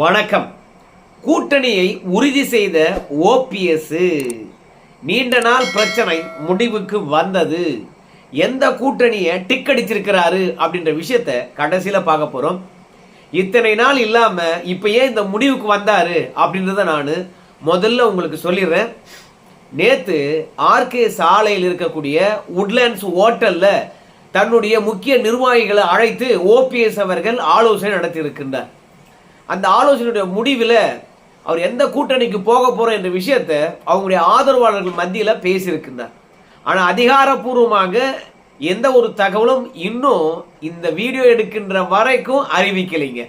வணக்கம். கூட்டணியை உறுதி செய்த ஓபிஎஸ் நீண்ட நாள் பிரச்சனை முடிவுக்கு வந்தது. எந்த கூட்டணியை டிக் அடிச்சிருக்கிறாரு அப்படின்ற விஷயத்த கடைசியில் பார்க்க போகிறோம் இத்தனை நாள் இல்லாமல் இப்போ ஏன் இந்த முடிவுக்கு வந்தாரு அப்படின்றத நான் முதல்ல உங்களுக்கு சொல்லிடுறேன். நேற்று ஆர்கே சாலையில் இருக்கக்கூடிய உட்லேண்ட்ஸ் ஹோட்டலில் தன்னுடைய முக்கிய நிர்வாகிகளை அழைத்து ஓபிஎஸ் அவர்கள் ஆலோசனை நடத்தியிருக்கின்றார். அந்த ஆலோசனையுடைய முடிவில் அவர் எந்த கூட்டணிக்கு போக போகிறோம் என்ற விஷயத்தை அவங்களுடைய ஆதரவாளர்கள் மத்தியில் பேசியிருக்கின்றார். ஆனால் அதிகாரப்பூர்வமாக எந்த ஒரு தகவலும் இன்னும் இந்த வீடியோ எடுக்கின்ற வரைக்கும் அறிவிக்கலைங்க.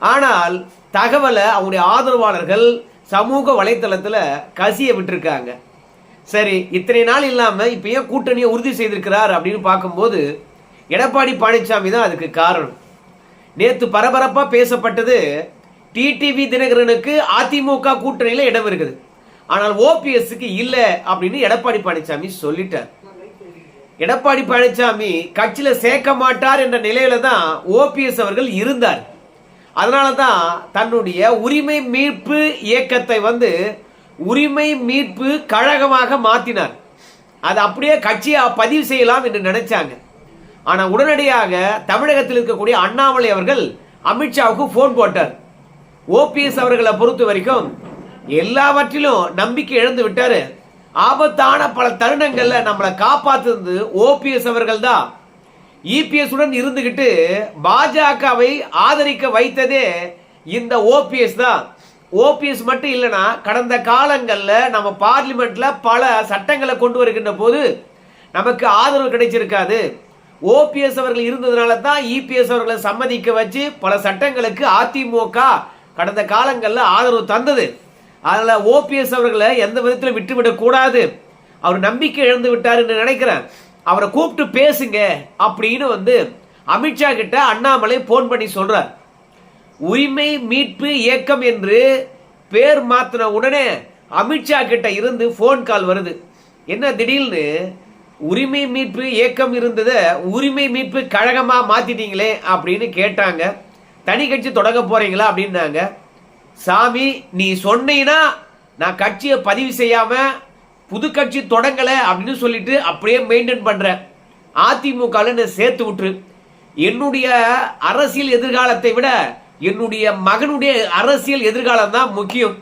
ஆனால் தகவலை அவங்களுடைய ஆதரவாளர்கள் சமூக வலைத்தளத்தில் கசிய விட்டுருக்காங்க. சரி இத்தனை நாள் இல்லாமல் இப்போ ஏன் கூட்டணியை உறுதி செய்திருக்கிறார் அப்படின்னு பார்க்கும்போது எடப்பாடி பழனிசாமி தான் அதுக்கு காரணம். நேற்று பரபரப்பாக பேசப்பட்டது டிடிவி தினகரனுக்கு அதிமுக கூட்டணியில் இடம் இருக்குது. ஆனால் ஓபிஎஸ்க்கு இல்லை அப்படின்னு எடப்பாடி பழனிசாமி சொல்லிட்டார். எடப்பாடி பழனிசாமி கட்சியில சேர்க்க மாட்டார் என்ற நிலையில தான் ஓபிஎஸ் அவர்கள் இருந்தார். அதனால தான் தன்னுடைய உரிமை மீட்பு இயக்கத்தை வந்து உரிமை மீட்பு கழகமாக மாத்தினார். அது அப்படியே கட்சியை பதிவு செய்யலாம் என்று நினைச்சாங்க. ஆனால் உடனடியாக தமிழகத்தில் இருக்கக்கூடிய அண்ணாமலை அவர்கள் அமித்ஷாவுக்கு ஃபோன் போட்டார். ஓபிஎஸ் அவர்களை பொறுத்த வரைக்கும் எல்லாவற்றிலும் நம்பிக்கை இழந்து விட்டாரு. ஆபத்தான பல தருணங்கள்ல நம்மளை காப்பாத்துறது ஓபிஎஸ் அவர்கள் தான். இபிஎஸ் உடன் இருந்துகிட்டு பாஜகவை ஆதரிக்க வைத்ததே இந்த ஓபிஎஸ் தான். ஓபிஎஸ் மட்டும் இல்லைன்னா கடந்த காலங்களில் நம்ம பார்லிமெண்ட்ல பல சட்டங்களை கொண்டு வருகின்ற போது நமக்கு ஆதரவு கிடைச்சிருக்காது. ஓபிஎஸ் அவர்கள் இருந்ததுனால தான் இபிஎஸ் அவர்களை சம்மதிக்க வச்சு பல சட்டங்களுக்கு அதிமுக கடந்த காலங்களில் ஆதரவு தந்தது. அதில் ஓபிஎஸ் அவர்களை எந்த விதத்தில் விட்டுவிடக்கூடாது அவர் நம்பிக்கை இழந்து விட்டார் என்று நினைக்கிறேன். அவரை கூப்பிட்டு பேசுங்க அப்படின்னு வந்து அமித்ஷா கிட்ட அண்ணாமலை போன் பண்ணி சொல்றார். உரிமை மீட்பு இயக்கம் என்று பேர் மாத்தின உடனே அமித்ஷா கிட்ட இருந்து ஃபோன் கால் வருது. என்ன திடீர்னு உரிமை மீட்பு இயக்கம் இருந்ததை உரிமை மீட்பு கழகமாக மாற்றிட்டீங்களே அப்படின்னு கேட்டாங்க. தனி கட்சி தொடங்க போகிறீங்களா அப்படின்னாங்க. சாமி நீ சொன்னீங்கன்னா நான் கட்சியை பதிவு செய்யாமல் புது கட்சி தொடங்கலை அப்படின்னு சொல்லிட்டு அப்படியே மெயின்டைன் பண்ணுறேன் அதிமுகவில் என்னை சேர்த்து விட்டுரு. என்னுடைய அரசியல் எதிர்காலத்தை விட என்னுடைய மகனுடைய அரசியல் எதிர்காலம் தான் முக்கியம்.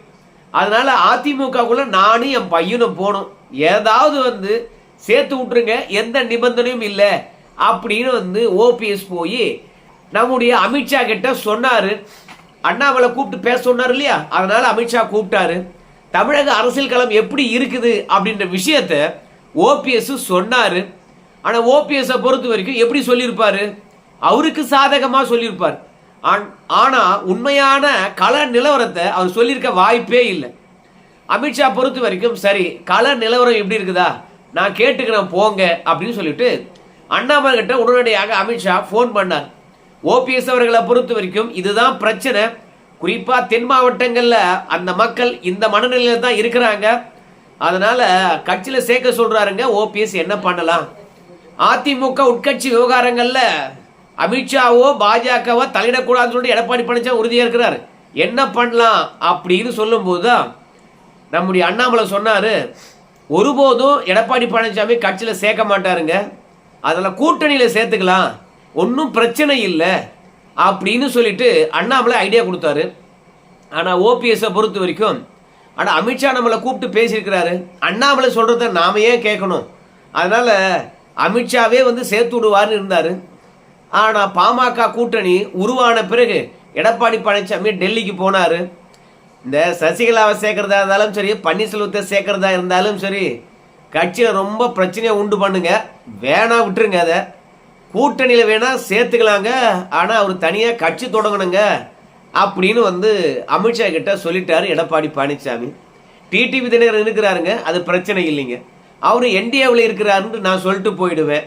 அதனால் அதிமுகக்குள்ள நானும் என் பையனும் போகணும். ஏதாவது வந்து சேர்த்து விட்டுருங்க எந்த நிபந்தனையும் இல்லை. அப்படின்னு வந்து ஓபிஎஸ் போய் நம்முடைய அமித்ஷா கிட்ட சொன்னார். அண்ணாமலை கூப்பிட்டு பேச சொன்னார் இல்லையா? அதனால் அமித்ஷா கூப்பிட்டாரு. தமிழக அரசியல் களம் எப்படி இருக்குது அப்படின்ற விஷயத்த ஓபிஎஸ் சொன்னார். ஆனால் ஓபிஎஸை பொறுத்த வரைக்கும் எப்படி சொல்லியிருப்பாரு? அவருக்கு சாதகமாக சொல்லியிருப்பார். ஆனால் உண்மையான கள நிலவரத்தை அவர் சொல்லியிருக்க வாய்ப்பே இல்லை. அமித்ஷா பொறுத்த வரைக்கும் சரி கள நிலவரம் எப்படி இருக்குதா? நான் கேட்டுக்கிறேன் போங்க அப்படின்னு சொல்லிட்டு அண்ணாமலை கிட்ட உடனடியாக அமித்ஷா ஃபோன் பண்ணார். ஓபிஎஸ் அவர்களை பொறுத்த வரைக்கும் இதுதான் பிரச்சனை. குறிப்பாக தென் மாவட்டங்களில் அந்த மக்கள் இந்த மனநிலையில் தான் இருக்கிறாங்க. அதனால் கட்சியில் சேர்க்க சொல்கிறாருங்க ஓபிஎஸ் என்ன பண்ணலாம்? அதிமுக உட்கட்சி விவகாரங்களில் அமித்ஷாவோ பாஜகவோ தலையிடக்கூடாதுன்னு சொல்லிட்டு எடப்பாடி பழனிசாமி உறுதியாக இருக்கிறார். என்ன பண்ணலாம் அப்படின்னு சொல்லும்போது தான் நம்முடைய அண்ணாமலை சொன்னார் ஒருபோதும் எடப்பாடி பழனிசாமி கட்சியில் சேர்க்க மாட்டாருங்க. அதில் கூட்டணியில் சேர்த்துக்கலாம். ஒன்றும் பிரச்சனை இல்லை. அப்படின்னு சொல்லிட்டு அண்ணாமலை ஐடியா கொடுத்தாரு. ஆனால் ஓபிஎஸ்ஸை பொறுத்த வரைக்கும் ஆனால் அமித்ஷா நம்மளை கூப்பிட்டு பேசியிருக்கிறாரு. அண்ணாமலை சொல்கிறத நாம ஏன் கேட்கணும்? அதனால் அமித்ஷாவே வந்து சேர்த்து விடுவார்னு இருந்தார். ஆனால் பாமக கூட்டணி உருவான பிறகு எடப்பாடி பழனிசாமி டெல்லிக்கு போனார். இந்த சசிகலாவை சேர்க்கறதா இருந்தாலும் சரி பன்னீர்செல்வத்தை சேர்க்கறதா இருந்தாலும் சரி கட்சியில் ரொம்ப பிரச்சனையை உண்டு பண்ணுங்க. வேணா விட்டுருங்க அதை. கூட்டணியில் வேணா சேர்த்துக்கலாங்க. ஆனால் அவர் தனியாக கட்சி தொடங்கணுங்க அப்படின்னு வந்து அமித்ஷா கிட்ட சொல்லிட்டாரு எடப்பாடி பழனிசாமி. டிடிவி தினகரன் இருக்கிறாருங்க அது பிரச்சனை இல்லைங்க. அவர் என்டிஏவில் இருக்கிறாருன்னு நான் சொல்லிட்டு போயிடுவேன்.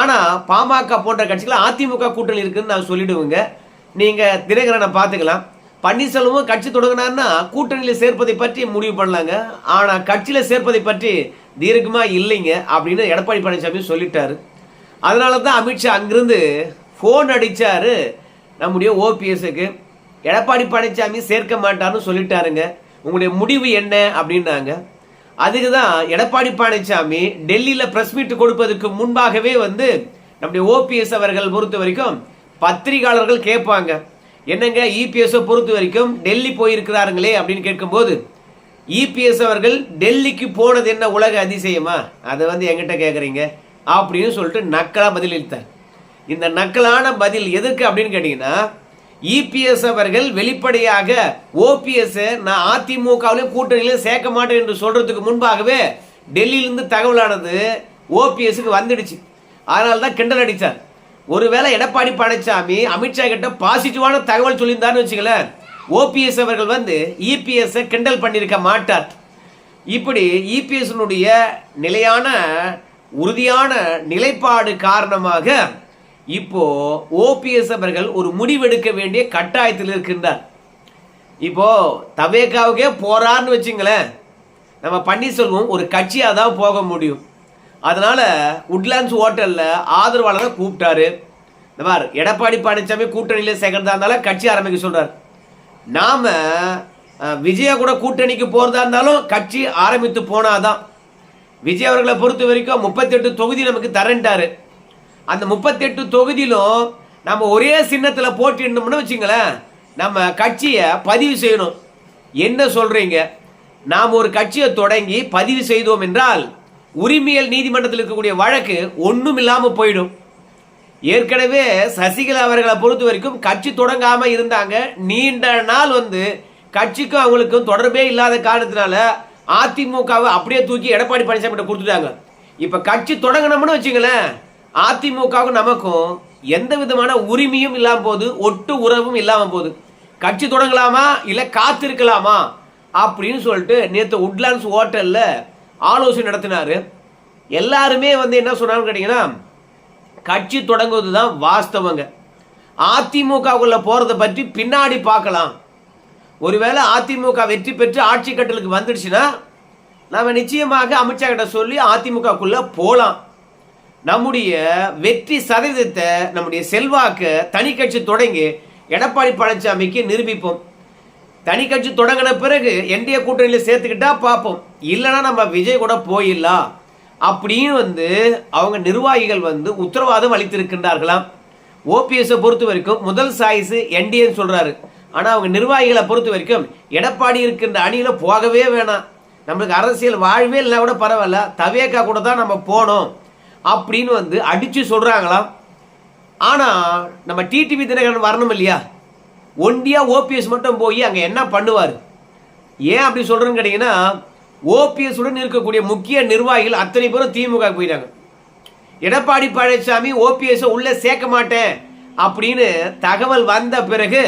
ஆனால் பாமக போன்ற கட்சிகள் அதிமுக கூட்டணி இருக்குதுன்னு நான் சொல்லிடுவேங்க. நீங்கள் தினகரனை பார்த்துக்கலாம். பன்னீர்செல்வமும் கட்சி தொடங்கினார்னா கூட்டணியில் சேர்ப்பதை பற்றி முடிவு பண்ணலாங்க. ஆனால் கட்சியில் சேர்ப்பதை பற்றி தீர்க்கமாக இல்லைங்க அப்படின்னு எடப்பாடி பழனிசாமி சொல்லிட்டாரு. அதனால தான் அமித்ஷா அங்கிருந்து ஃபோன் அடித்தார் நம்முடைய ஓபிஎஸ்க்கு எடப்பாடி பழனிசாமி சேர்க்க மாட்டார்னு சொல்லிட்டாருங்க. உங்களுடைய முடிவு என்ன அப்படின்னாங்க. அதுக்கு தான் எடப்பாடி பழனிசாமி டெல்லியில் ப்ரெஸ் மீட் கொடுப்பதற்கு முன்பாகவே வந்து நம்முடைய ஓபிஎஸ் அவர்கள் பொறுத்த வரைக்கும் பத்திரிகையாளர்கள் கேட்பாங்க. என்னங்க இபிஎஸ் பொறுத்த வரைக்கும் டெல்லி போயிருக்கிறாருங்களே அப்படின்னு கேட்கும்போது இபிஎஸ் அவர்கள் டெல்லிக்கு போனது என்ன உலக அதிசயமா? அதை வந்து எங்கிட்ட கேட்குறீங்க அப்படின்னு சொல்லிட்டு நக்கலாக பதிலளித்தார் இந்த நக்கலான பதில் எதுக்கு அப்படின்னு கேட்டிங்கன்னா இபிஎஸ் அவர்கள் வெளிப்படையாக ஓபிஎஸ்ஸை நான் அதிமுகவிலையும் கூட்டணியிலும் சேர்க்க மாட்டேன் என்று சொல்கிறதுக்கு முன்பாகவே டெல்லியிலிருந்து தகவலானது ஓபிஎஸ்க்கு வந்துடுச்சு. அதனால தான் கிண்டல் அடித்தார் ஒருவேளை எடப்பாடி பழனிசாமி அமித்ஷா கிட்ட பாசிட்டிவான தகவல் சொல்லியிருந்தாருன்னு வச்சுங்களேன் ஓபிஎஸ் அவர்கள் வந்து இபிஎஸ் கிண்டல் பண்ணியிருக்க மாட்டார். இப்படி இபிஎஸ்னுடைய நிலையான உறுதியான நிலைப்பாடு காரணமாக இப்போ ஓபிஎஸ் அவர்கள் ஒரு முடிவெடுக்க வேண்டிய கட்டாயத்தில் இருக்கின்றார். இப்போ தவேக்காவுக்கே போறார்னு வச்சுங்களேன் நம்ம பன்னீர்செல்வம் ஒரு கட்சியாக தான் போக முடியும். அதனால உட்லாண்ட்ஸ் ஹோட்டலில் ஆதரவாளரை கூப்பிட்டாரு. இந்த மாதிரி எடப்பாடி பழனிசாமி கூட்டணியில் சேர்க்கறதா இருந்தாலும் கட்சி ஆரம்பிக்க சொல்கிறார் நாம் விஜய விஜயா கூட கூட்டணிக்கு போகிறதா இருந்தாலும் கட்சி ஆரம்பித்து போனாதான். விஜய் அவர்களை பொறுத்த வரைக்கும் முப்பத்தெட்டு தொகுதி நமக்கு தரேன்ட்டாரு. அந்த முப்பத்தெட்டு தொகுதியிலும் நம்ம ஒரே சின்னத்தில் போட்டிடணும்னு வச்சுங்களேன் நம்ம கட்சியை பதிவு செய்யணும். என்ன சொல்கிறீங்க நாம் ஒரு கட்சியை தொடங்கி பதிவு செய்தோம் என்றால் உரிமையல் நீதிமன்றத்தில் இருக்கக்கூடிய வழக்கு ஒன்றும் இல்லாமல் போயிடும். ஏற்கனவே சசிகலா அவர்களை பொறுத்த வரைக்கும் கட்சி தொடங்காமல் இருந்தாங்க. நீண்ட நாள் வந்து கட்சிக்கும் அவங்களுக்கும் தொடர்பே இல்லாத காரணத்தினால அதிமுகவை அப்படியே தூக்கி எடப்பாடி பழனிசாமி கொடுத்துட்டாங்க. இப்போ கட்சி தொடங்கணும்னு வச்சுங்களேன் அதிமுகவுக்கும் நமக்கும் எந்த விதமான உரிமையும் இல்லாமல் போகுது ஒட்டு உறவும் இல்லாமல் போகுது. கட்சி தொடங்கலாமா? இல்லை காத்திருக்கலாமா? அப்படின்னு சொல்லிட்டு நேற்று உட்லாண்ட்ஸ் ஹோட்டலில் ஆலோசனை நடத்தினார். எல்லாருமே வந்து என்ன சொன்னாங்கன்னு கேட்டிங்கன்னா கட்சி தொடங்குவது தான் வாஸ்தவங்க. அதிமுகவுக்குள்ளே போகிறத பற்றி பின்னாடி பார்க்கலாம். ஒருவேளை அதிமுக வெற்றி பெற்று ஆட்சி கட்டலுக்கு வந்துடுச்சுன்னா நம்ம நிச்சயமாக அமித்ஷா கிட்ட சொல்லி அதிமுகக்குள்ளே போகலாம் நம்முடைய வெற்றி சதவீதத்தை நம்முடைய செல்வாக்கு தனி கட்சி தொடங்கி எடப்பாடி பழனிசாமிக்கு நிரூபிப்போம். தனி கட்சி தொடங்கின பிறகு என்டிஏ கூட்டணியில் சேர்த்துக்கிட்டா பார்ப்போம். இல்லைன்னா நம்ம விஜய் கூட போயிடலாம் அப்படின்னு வந்து அவங்க நிர்வாகிகள் வந்து உத்தரவாதம் அளித்திருக்கின்றார்களாம். ஓபிஎஸ்ஸை பொறுத்த வரைக்கும் முதல் சாய்ஸு என்டிஏன்னு சொல்கிறாரு ஆனால் அவங்க நிர்வாகிகளை பொறுத்த வரைக்கும் எடப்பாடி இருக்கின்ற அணியில் போகவே வேணாம். நம்மளுக்கு அரசியல் வாழ்வே இல்லை கூட பரவாயில்ல. தவேக்கா கூட தான் நம்ம போனோம் அப்படின்னு வந்து அடித்து சொல்கிறாங்களாம் ஆனால் நம்ம டிடிவி தினகரன் வரணும் இல்லையா? ஒண்டியாக ஓபிஎஸ் மட்டும் போய் அங்கே என்ன பண்ணுவார்? ஏன் அப்படி சொல்கிறேன்னு கேட்டிங்கன்னா ஓபிஎஸ் உடன் இருக்கக்கூடிய முக்கிய நிர்வாகிகள் அத்தனை பேரும் திமுக போயிட்டாங்க. எடப்பாடி பழனிசாமி ஓபிஎஸ் உள்ள சேர்க்க மாட்டேன் அப்படின்னு தகவல் வந்த பிறகு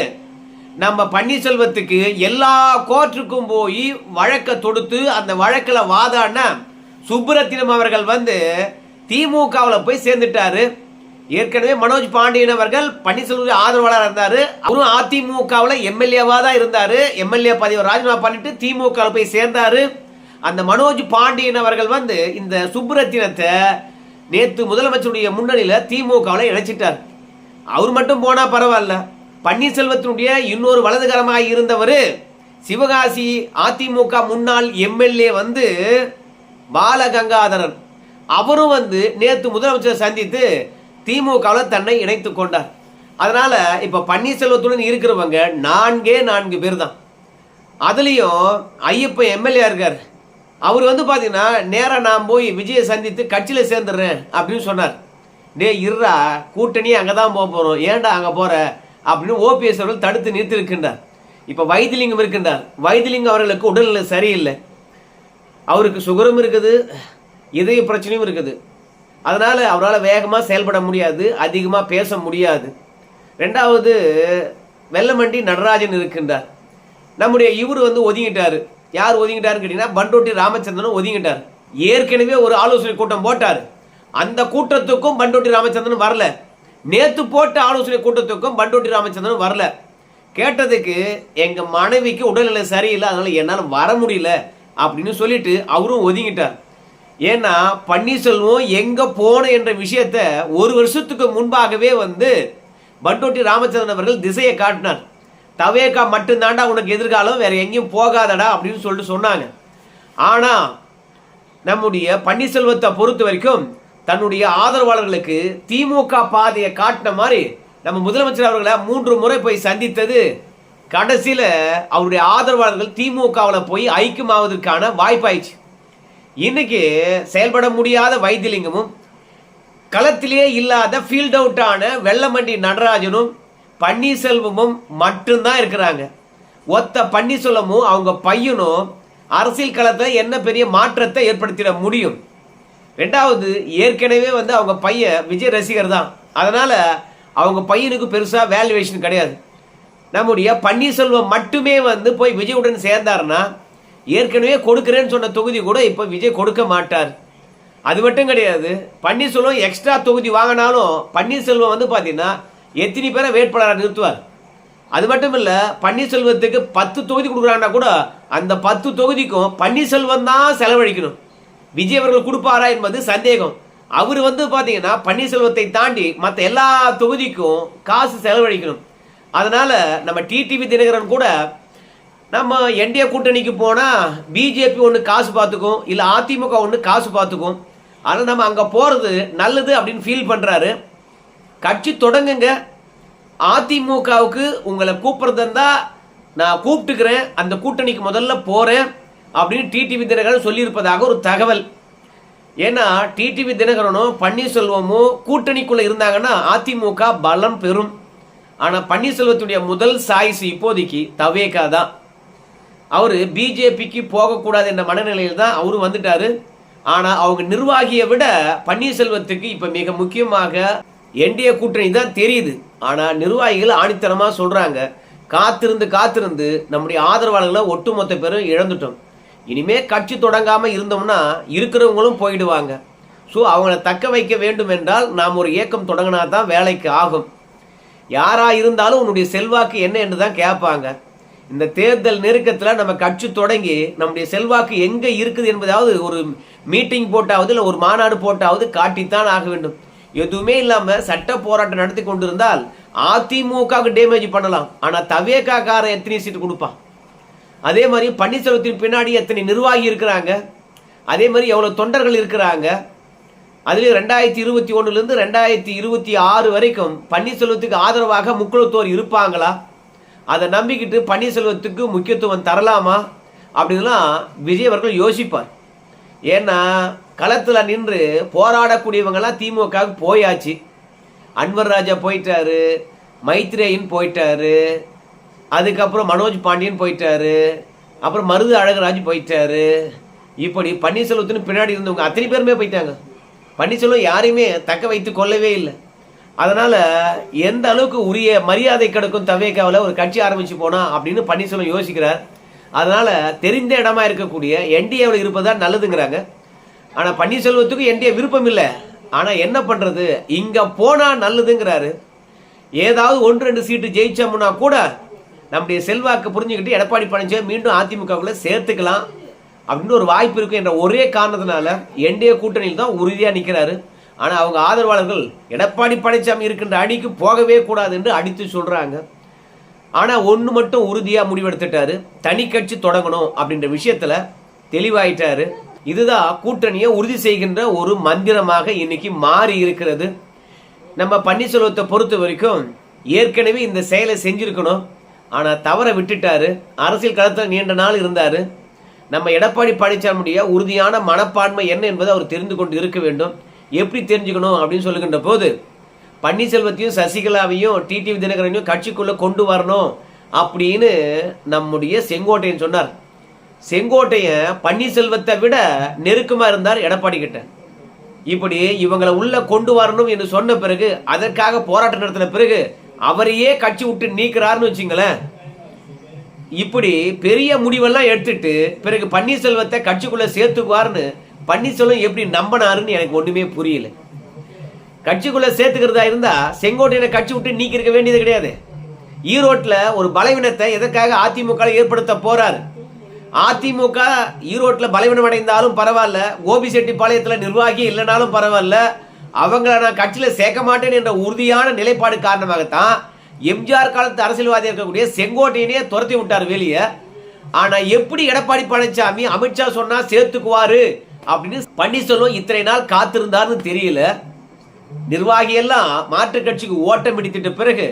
நம்ம பன்னீர்செல்வத்துக்கு எல்லா கோர்ட்டுக்கும் போய் வழக்கை தொடுத்து அந்த வழக்கில் வாதாடின சுப்புரத்தினம் அவர்கள் வந்து திமுகவில் போய் சேர்ந்துட்டாரு. ஏற்கனவே மனோஜ் பாண்டியன் அவர்கள் பன்னீர்செல்வம் ஆதரவாளராக இருந்தார். அவரும் அதிமுகவில் எம்எல்ஏவாக தான் இருந்தார். எம்எல்ஏ பதவியை ராஜினாமா பண்ணிட்டு திமுகவில் போய் சேர்ந்தாரு. அந்த மனோஜ் பாண்டியன் அவர்கள் வந்து இந்த சுப்ரத்தினத்தை நேற்று முதலமைச்சருடைய முன்னணியில் திமுகவில் இணைச்சிட்டார். அவர் மட்டும் போனால் பரவாயில்ல. பன்னீர்செல்வத்தினுடைய இன்னொரு வலதுகரமாக இருந்தவர் சிவகாசி அதிமுக முன்னாள் எம்எல்ஏ வந்து பாலகங்காதரன். அவரும் வந்து நேற்று முதலமைச்சரை சந்தித்து திமுகவில் தன்னை இணைத்து கொண்டார். அதனால் இப்போ பன்னீர்செல்வத்துடன் இருக்கிறவங்க நான்கே நான்கு பேர் தான். அதுலேயும் ஐயப்பன் எம்எல்ஏ இருக்கார். அவர் வந்து பார்த்தீங்கன்னா நேராக நான் போய் விஜயை சந்தித்து கட்சியில் சேர்ந்துடுறேன் அப்படின்னு சொன்னார். டே இருறா கூட்டணி அங்கே தான் போக போகிறோம் ஏன்டா அங்கே போகிற அப்படின்னு ஓபிஎஸ் அவர்கள் தடுத்து நிறுத்திருக்கின்றார் இப்போ வைத்திலிங்கம் இருக்கின்றார். வைத்திலிங்கம் அவர்களுக்கு உடல்நிலை சரியில்லை. அவருக்கு சுகரும் இருக்குது இதய பிரச்சனையும் இருக்குது. அதனால் அவரால் வேகமாக செயல்பட முடியாது அதிகமாக பேச முடியாது. ரெண்டாவது வெள்ளமண்டி நடராஜன் இருக்கின்றார். நம்முடைய இவர் வந்து ஒதுங்கிட்டார். யார் ஒதுங்கிட்டாருன்னு கேட்டீங்கன்னா பண்டோட்டி ராமச்சந்திரனும் ஒதுங்கிட்டார். ஏற்கனவே ஒரு ஆலோசனை கூட்டம் போட்டார். அந்த கூட்டத்துக்கும் பண்டோட்டி ராமச்சந்திரன் வரல. நேற்று போட்ட ஆலோசனை கூட்டத்துக்கும் பண்டோட்டி ராமச்சந்திரன் வரல. கேட்டதுக்கு எங்கள் மனைவிக்கு உடல்நிலை சரியில்லை அதனால் என்னால் வர முடியல அப்படின்னு சொல்லிட்டு அவரும் ஒதுங்கிட்டார். ஏன்னா பன்னீர்செல்வம் எங்கே போன என்ற விஷயத்த ஒரு வருஷத்துக்கு முன்பாகவே வந்து பண்டோட்டி ராமச்சந்திரன் அவர்கள் திசையை காட்டினார். தவேகா மட்டும்தாண்டா உனக்கு எதிர்காலம் வேற எங்கேயும் போகாதடா அப்படின்னு சொல்லிட்டு சொன்னாங்க. ஆனா நம்முடைய பன்னீர்செல்வத்தை பொறுத்த வரைக்கும் தன்னுடைய ஆதரவாளர்களுக்கு திமுக பாதையை காட்டின மாதிரி நம்ம முதலமைச்சர் அவர்களை மூன்று முறை போய் சந்தித்தது கடைசியில் அவருடைய ஆதரவாளர்கள் திமுகவில் போய் ஐக்கியமாவதற்கான வாய்ப்பாயிடுச்சு. இன்னைக்கு செயல்பட முடியாத வைத்தியலிங்கமும் களத்திலேயே இல்லாத ஃபீல்ட் அவுட்டான வெள்ளமண்டி நடராஜனும் பன்னீர்செல்வமும் மட்டும்தான் இருக்கிறாங்க. ஒத்த பன்னீர்செல்வமும் அவங்க பையனும் அரசியல் களத்தில் என்ன பெரிய மாற்றத்தை ஏற்படுத்திட முடியும்? ரெண்டாவது ஏற்கனவே வந்து அவங்க பையன் விஜய் ரசிகர் தான். அதனால் அவங்க பையனுக்கு பெருசாக வேல்யூவேஷன் கிடையாது. நம்முடைய பன்னீர்செல்வம் மட்டுமே வந்து போய் விஜயுடன் சேர்ந்தாருன்னா ஏற்கனவே கொடுக்குறேன்னு சொன்ன தொகுதி கூட இப்போ விஜய் கொடுக்க மாட்டார். அது மட்டும் கிடையாது. பன்னீர்செல்வம் எக்ஸ்ட்ரா தொகுதி வாங்கினாலும் பன்னீர்செல்வம் வந்து பார்த்தீங்கன்னா எத்தனை பேரை வேட்பாளராக நிறுத்துவார்? அது மட்டும் இல்லை பன்னீர்செல்வத்துக்கு பத்து தொகுதி கொடுக்குறாங்கன்னா கூட அந்த பத்து தொகுதிக்கும் பன்னீர்செல்வம் தான் செலவழிக்கணும். விஜய் அவர்கள் கொடுப்பாரா என்பது சந்தேகம். அவர் வந்து பார்த்தீங்கன்னா பன்னீர்செல்வத்தை தாண்டி மற்ற எல்லா தொகுதிக்கும் காசு செலவழிக்கணும். அதனால் நம்ம டிடிவி தினகரன் கூட நம்ம என்டிஏ கூட்டணிக்கு போனால் பிஜேபி ஒன்று காசு பார்த்துக்கும் இல்லை அதிமுக ஒன்று காசு பார்த்துக்கும் ஆனால் நம்ம அங்கே போகிறது நல்லது அப்படின்னு ஃபீல் பண்ணுறாரு கட்சி தொடங்குங்க. அதிமுகவுக்கு உங்களை கூப்பிட்றதா நான் கூப்பிட்டுக்கிறேன். அந்த கூட்டணிக்கு முதல்ல போகிறேன் அப்படின்னு டிடிவி தினகரன் சொல்லியிருப்பதாக ஒரு தகவல். ஏன்னா டிடிவி தினகரனும் பன்னீர்செல்வமும் கூட்டணிக்குள்ளே இருந்தாங்கன்னா அதிமுக பலம் பெறும். ஆனால் பன்னீர்செல்வத்துடைய முதல் சாய்ஸ் இப்போதைக்கு தவேகா தான். அவர் பிஜேபிக்கு போகக்கூடாது என்ற மனநிலையில் தான் அவரும் வந்துட்டார். ஆனால் அவங்க நிர்வாகியை விட பன்னீர்செல்வத்துக்கு இப்போ மிக முக்கியமாக என்டிஏ கூட்டணி தான் தெரியுது. ஆனால் நிர்வாகிகள் ஆணித்தனமாக சொல்கிறாங்க காத்திருந்து காத்திருந்து நம்முடைய ஆதரவாளர்களை ஒட்டுமொத்த பேரும் இழந்துட்டோம். இனிமே கட்சி தொடங்காமல் இருந்தோம்னா இருக்கிறவங்களும் போயிடுவாங்க. ஸோ அவங்கள தக்க வைக்க வேண்டும் என்றால் நாம் ஒரு இயக்கம் தொடங்கினா தான் வேலைக்கு ஆகும். யாராக இருந்தாலும் உன்னுடைய செல்வாக்கு என்ன என்று தான் கேட்பாங்க. இந்த தேர்தல் நெருக்கத்தில் நம்ம கட்சி தொடங்கி நம்முடைய செல்வாக்கு எங்கே இருக்குது என்பதாவது ஒரு மீட்டிங் போட்டாவது இல்லை ஒரு மாநாடு போட்டாவது காட்டித்தான் ஆக வேண்டும். எதுவுமே இல்லாமல் சட்ட போராட்டம் நடத்தி கொண்டிருந்தால் அதிமுகவுக்கு டேமேஜ் பண்ணலாம். ஆனால் தவேகா காரன் எத்தனை சீட்டு கொடுப்பான்? அதே மாதிரி பன்னீர்செல்வத்தின் பின்னாடி எத்தனை நிர்வாகி இருக்கிறாங்க? அதே மாதிரி எவ்வளோ தொண்டர்கள் இருக்கிறாங்க? அதுலேயும் ரெண்டாயிரத்தி இருபத்தி ஒன்றுலேருந்து ரெண்டாயிரத்தி இருபத்தி ஆறு வரைக்கும் பன்னீர்செல்வத்துக்கு ஆதரவாக முக்குளத்தோர் இருப்பாங்களா? அதை நம்பிக்கிட்டு பன்னீர்செல்வத்துக்கு முக்கியத்துவம் தரலாமா? அப்படின்லாம் விஜய் அவர்கள் யோசிப்பார். ஏன்னா களத்தில் நின்று போராடக்கூடியவங்கெல்லாம் திமுகவுக்கு போயாச்சு. அன்வர் ராஜா போயிட்டாரு மைத்ரேயன் போயிட்டாரு அதுக்கப்புறம் மனோஜ் பாண்டியன் போயிட்டாரு அப்புறம் மருது அழகராஜ் போயிட்டாரு. இப்படி பன்னீர்செல்வத்துன்னு பின்னாடி இருந்தவங்க அத்தனை பேருமே போயிட்டாங்க. பன்னீர்செல்வம் யாரையுமே தக்க வைத்து கொள்ளவே இல்லை. அதனால் எந்த அளவுக்கு உரிய மரியாதை கிடைக்கும் தவேக்காவில் ஒரு கட்சி ஆரம்பித்து போனால் அப்படின்னு பன்னீர்செல்வம் யோசிக்கிறார். அதனால் தெரிந்த இடமா இருக்கக்கூடிய என்டிஏவில் இருப்பதா நல்லதுங்கிறாங்க. ஆனால் பன்னீர்செல்வத்துக்கு என்னுடைய விருப்பம் இல்லை ஆனால் என்ன பண்ணுறது இங்கே போனால் நல்லதுங்கிறாரு. ஏதாவது ஒன்று ரெண்டு சீட்டு ஜெயிச்சோம்னா கூட நம்முடைய செல்வாக்கு புரிஞ்சுக்கிட்டு எடப்பாடி பழனிசாமி மீண்டும் அதிமுகவில் சேர்த்துக்கலாம் அப்படின்னு ஒரு வாய்ப்பு இருக்கும் என்ற ஒரே காரணத்தினால என்டிஏ கூட்டணியில் தான் உறுதியாக நிற்கிறாரு ஆனால் அவங்க ஆதரவாளர்கள் எடப்பாடி பழனிசாமி இருக்கின்ற அணிக்கு போகவே கூடாது என்று அடித்து சொல்கிறாங்க ஆனால் ஒன்று மட்டும் உறுதியாக முடிவெடுத்துட்டாரு. தனி கட்சி தொடங்கணும் அப்படின்ற விஷயத்தில் தெளிவாயிட்டாரு. இதுதான் கூட்டணியை உறுதி செய்கின்ற ஒரு மந்திரமாக இன்னைக்கு மாறி இருக்கிறது. நம்ம பன்னீர்செல்வத்தை பொறுத்த வரைக்கும் ஏற்கனவே இந்த செயலை செஞ்சிருக்கணும். ஆனால் தவற விட்டுட்டாரு. அரசியல் களத்தில் நீண்ட நாள் இருந்தார். நம்ம எடப்பாடி பழனிசாமியுடைய உறுதியான மனப்பான்மை என்ன என்பதை அவர் தெரிந்து கொண்டு இருக்க வேண்டும். எப்படி தெரிஞ்சுக்கணும் அப்படின்னு சொல்லுகின்ற போது பன்னீர்செல்வத்தையும் சசிகலாவையும் டிடிவி தினகரனையும் கட்சிக்குள்ளே கொண்டு வரணும் அப்படின்னு நம்முடைய செங்கோட்டையன் சொன்னார். செங்கோட்டையை பன்னீர்செல்வத்தை விட நெருக்கமாக இருந்தார் எடப்பாடி கிட்ட. இப்படி இவங்களை உள்ள கொண்டு வரணும் என்று சொன்ன பிறகு அதற்காக போராட்டம் நடத்தின பிறகு அவரையே கட்சி விட்டு நீக்கிறாருன்னு வச்சுங்களேன். இப்படி பெரிய முடிவெல்லாம் எடுத்துட்டு பிறகு பன்னீர்செல்வத்தை கட்சிக்குள்ள சேர்த்துக்குவார்னு பன்னீர்செல்வம் எப்படி நம்பினாருன்னு எனக்கு ஒண்ணுமே புரியல. கட்சிக்குள்ள சேர்த்துக்கிறதா இருந்தா செங்கோட்டையனை கட்சி விட்டு நீக்கிருக்க வேண்டியது கிடையாது. ஈரோட்டில் ஒரு பலவீனத்தை எதற்காக அதிமுக ஏற்படுத்த போறாரு? அதிமுக ஈரோட்டில் பலவீனம் அடைந்தாலும் பரவாயில்ல. கோபிசெட்டிப்பாளையத்தில் நிர்வாகி இல்லைனாலும் பரவாயில்ல. அவங்கள நான் கட்சியில் சேர்க்க மாட்டேன் என்ற உறுதியான நிலைப்பாடு காரணமாகத்தான் எம்ஜிஆர் காலத்து அரசியல்வாதி இருக்கக்கூடிய செங்கோட்டையனே துரத்தி விட்டார் வெளியே. ஆனால் எப்படி எடப்பாடி பழனிசாமி அமித்ஷா சொன்னால் சேர்த்துக்குவாரு அப்படின்னு பன்னீர்செல்வம் இத்தனை நாள் காத்திருந்தாருன்னு தெரியல. நிர்வாகியெல்லாம் மாற்று கட்சிக்கு ஓட்டம் பிடித்திட்ட பிறகு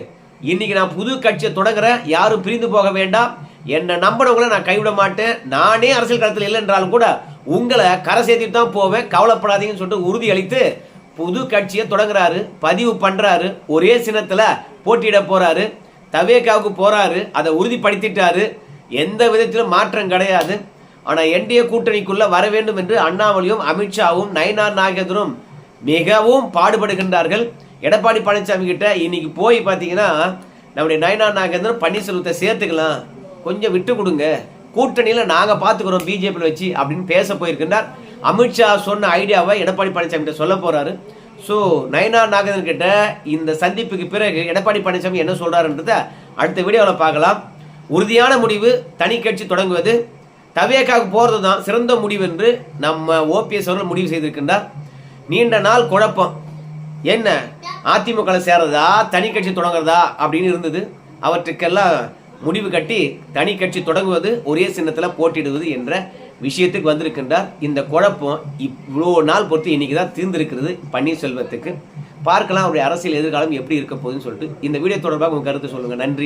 இன்னைக்கு நான் புது கட்சியை தொடங்குறேன். யாரும் பிரிந்து போக வேண்டாம். என்னை நம்பினவங்கள நான் கைவிட மாட்டேன். நானே அரசியல் களத்தில் இல்லை என்றாலும் கூட உங்களை கரை சேர்த்துட்டு தான் போவேன். கவலைப்படாதீங்கன்னு சொல்லிட்டு உறுதி அளித்து புது கட்சியை தொடங்குறாரு. பதிவு பண்ணுறாரு ஒரே சின்னத்தில் போட்டியிட போகிறாரு தவேகாவுக்கு போகிறாரு அதை உறுதிப்படுத்திட்டாரு. எந்த விதத்திலும் மாற்றம் கிடையாது. ஆனால் என்டிஏ கூட்டணிக்குள்ளே வர வேண்டும் என்று அண்ணாமலையும் அமித்ஷாவும் நயனார் நாகேந்திரும் மிகவும் பாடுபடுகின்றார்கள். எடப்பாடி பழனிசாமி கிட்ட இன்னைக்கு போய் பார்த்தீங்கன்னா நம்முடைய நயனார் நாகேந்திரன் பன்னீர்செல்வத்தை சேர்த்துக்கலாம். கொஞ்சம் விட்டு கொடுங்க. கூட்டணியில் நாங்கள் பார்த்துக்குறோம் பிஜேபியில் வச்சு அப்படின்னு பேச போயிருக்கின்றார். அமித்ஷா சொன்ன ஐடியாவை எடப்பாடி பழனிசாமி கிட்ட சொல்ல போகிறாரு ஸோ நயனா நாகேந்திரன் கிட்ட இந்த சந்திப்புக்கு பிறகு எடப்பாடி பழனிசாமி என்ன சொல்கிறாருன்றத அடுத்த வீடியோவில் பார்க்கலாம். உறுதியான முடிவு தனி கட்சி தொடங்குவது. தவேக்காவுக்கு போகிறது தான் சிறந்த முடிவு என்று நம்ம ஓபிஎஸ் அவர்கள் முடிவு செய்திருக்கின்றார். நீண்ட நாள் குழப்பம். என்ன? அதிமுக சேர்றதா தனி கட்சி தொடங்குறதா? அப்படின்னு இருந்தது. அவற்றுக்கெல்லாம் முடிவு கட்டி தனி கட்சி தொடங்குவது ஒரே சின்னத்தில் போட்டிடுவது என்ற விஷயத்துக்கு வந்திருக்கின்றார். இந்த குழப்பம் இவ்வளோ நாள் பொறுத்து இன்னைக்கு தான் தீர்ந்திருக்கிறது பன்னீர்செல்வத்துக்கு. பார்க்கலாம் அவருடைய அரசியல் எதிர்காலம் எப்படி இருக்க போகுதுன்னு சொல்லிட்டு. இந்த வீடியோ தொடர்பாக உங்கள் கருத்து சொல்லுங்கள் நன்றி.